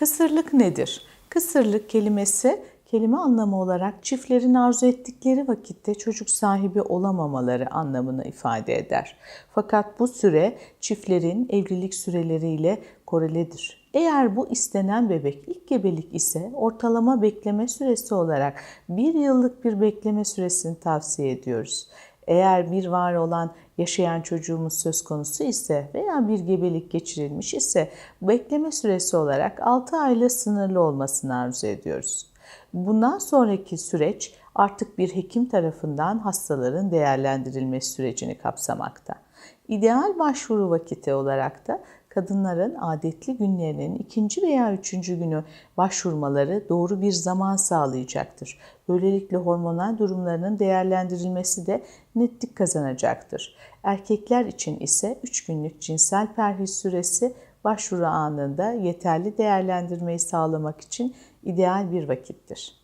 Kısırlık nedir? Kısırlık kelimesi kelime anlamı olarak çiftlerin arzu ettikleri vakitte çocuk sahibi olamamaları anlamını ifade eder. Fakat bu süre çiftlerin evlilik süreleriyle korelidir. Eğer bu istenen bebek ilk gebelik ise ortalama bekleme süresi olarak bir yıllık bir bekleme süresini tavsiye ediyoruz. Eğer bir var olan yaşayan çocuğumuz söz konusu ise veya bir gebelik geçirilmiş ise bekleme süresi olarak 6 ayla sınırlı olmasını arzu ediyoruz. Bundan sonraki süreç artık bir hekim tarafından hastaların değerlendirilmesi sürecini kapsamakta. İdeal başvuru vakiti olarak da kadınların adetli günlerinin ikinci veya üçüncü günü başvurmaları doğru bir zaman sağlayacaktır. Böylelikle hormonal durumlarının değerlendirilmesi de netlik kazanacaktır. Erkekler için ise 3 günlük cinsel perhiz süresi başvuru anında yeterli değerlendirmeyi sağlamak için ideal bir vakittir.